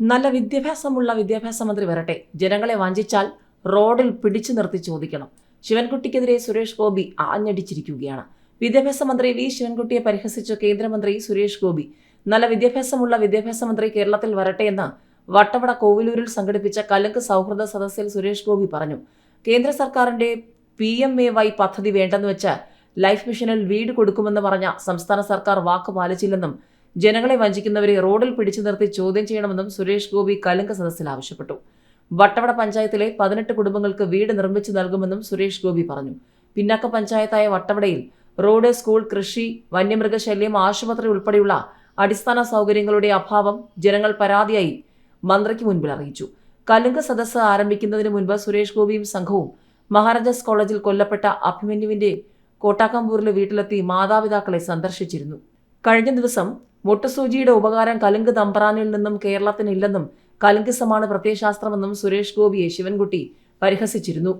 നല്ല വിദ്യാഭ്യാസമുള്ള വിദ്യാഭ്യാസ മന്ത്രി വരട്ടെ. ജനങ്ങളെ വഞ്ചിച്ചാൽ റോഡിൽ പിടിച്ചു നിർത്തി ചോദിക്കണം. ശിവൻകുട്ടിക്കെതിരെ സുരേഷ് ഗോപി ആഞ്ഞടിച്ചിരിക്കുകയാണ്. വിദ്യാഭ്യാസ മന്ത്രി വി ശിവൻകുട്ടിയെ പരിഹസിച്ച കേന്ദ്രമന്ത്രി സുരേഷ് ഗോപി നല്ല വിദ്യാഭ്യാസമുള്ള വിദ്യാഭ്യാസ മന്ത്രി കേരളത്തിൽ വരട്ടെ എന്ന് വട്ടവട കോവിലൂരിൽ സംഘടിപ്പിച്ച കലുങ്ക് സൗഹൃദ സദസ്സിൽ സുരേഷ് ഗോപി പറഞ്ഞു. കേന്ദ്ര സർക്കാരിന്റെ പി എം എ വൈ പദ്ധതി വേണ്ടെന്ന് വെച്ച് ലൈഫ് മിഷനിൽ വീട് കൊടുക്കുമെന്ന് പറഞ്ഞ സംസ്ഥാന സർക്കാർ വാക്ക് പാലിച്ചില്ലെന്നും ജനങ്ങളെ വഞ്ചിക്കുന്നവരെ റോഡിൽ പിടിച്ചു നിർത്തി ചോദ്യം ചെയ്യണമെന്നും സുരേഷ് ഗോപി കലങ്ക സദസ്സിൽ ആവശ്യപ്പെട്ടു. വട്ടവട പഞ്ചായത്തിലെ പതിനെട്ട് കുടുംബങ്ങൾക്ക് വീട് നിർമ്മിച്ചു നൽകുമെന്നും സുരേഷ് ഗോപി പറഞ്ഞു. പിന്നാക്ക പഞ്ചായത്തായ വട്ടവടയിൽ റോഡ് സ്കൂൾ കൃഷി വന്യമൃഗശല്യം ആശുപത്രി ഉൾപ്പെടെയുള്ള അടിസ്ഥാന സൗകര്യങ്ങളുടെ അഭാവം ജനങ്ങൾ പരാതിയായി മന്ത്രിക്ക് മുൻപിൽ അറിയിച്ചു. കലുങ്ക സദസ്സ് ആരംഭിക്കുന്നതിന് മുൻപ് സുരേഷ് ഗോപിയും സംഘവും മഹാരാജാസ് കോളേജിൽ കൊല്ലപ്പെട്ട അഭിമന്യുവിന്റെ കോട്ടാക്കമ്പൂരിലെ വീട്ടിലെത്തി മാതാപിതാക്കളെ സന്ദർശിച്ചിരുന്നു. കഴിഞ്ഞ ദിവസം മുട്ടുസൂചിയുടെ ഉപകാരം കലുങ്ക് തമ്പ്രാനിൽ നിന്നും കേരളത്തിനില്ലെന്നും കലുങ്കിസമാണ് പ്രത്യയശാസ്ത്രമെന്നും സുരേഷ് ഗോപിയെ ശിവൻകുട്ടി പരിഹസിച്ചിരുന്നു